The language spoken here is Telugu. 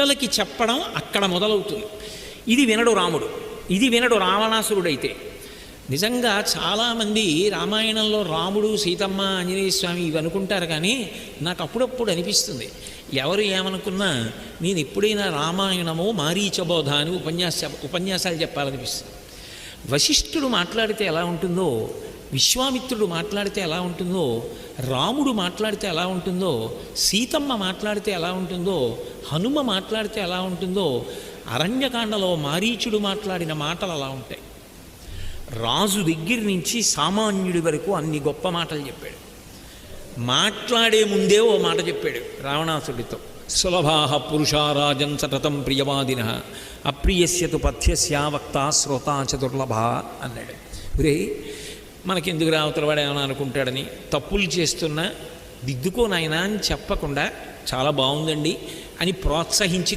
పిల్లలకి చెప్పడం అక్కడ మొదలవుతుంది. ఇది వినడు రాముడు. ఇది వినడు రావణాసురుడైతే. నిజంగా చాలామంది రామాయణంలో రాముడు సీతమ్మ ఆంజనేయ స్వామి ఇవి అనుకుంటారు కానీ నాకు అప్పుడప్పుడు అనిపిస్తుంది. ఎవరు ఏమనుకున్నా నేను ఎప్పుడైనా రామాయణమో మారీచబోధ అని ఉపన్యాస ఉపన్యాసాలు చెప్పాలనిపిస్తుంది. వశిష్ఠుడు మాట్లాడితే ఎలా ఉంటుందో విశ్వామిత్రుడు మాట్లాడితే ఎలా ఉంటుందో రాముడు మాట్లాడితే ఎలా ఉంటుందో సీతమ్మ మాట్లాడితే ఎలా ఉంటుందో హనుమ మాట్లాడితే ఎలా ఉంటుందో అరణ్యకాండలో మారీచుడు మాట్లాడిన మాటలు అలా ఉంటాయి. రాజు దగ్గర నుంచి సామాన్యుడి వరకు అన్ని గొప్ప మాటలు చెప్పాడు. మాట్లాడే ముందే ఓ మాట చెప్పాడు రావణాసుడితో. సులభాహ పురుషారాజన్ సతతం ప్రియవాదిన అప్రియస్యతు పథ్యస్య వక్త శ్రోత చతుర్లభ అన్నాడు. ఒరే మనకెందుకు రావతల వాడు ఏమైనా అనుకుంటాడని తప్పులు చేస్తున్నా దిద్దుకో నాయనా అని చెప్పకుండా చాలా బాగుందండి అని ప్రోత్సహించి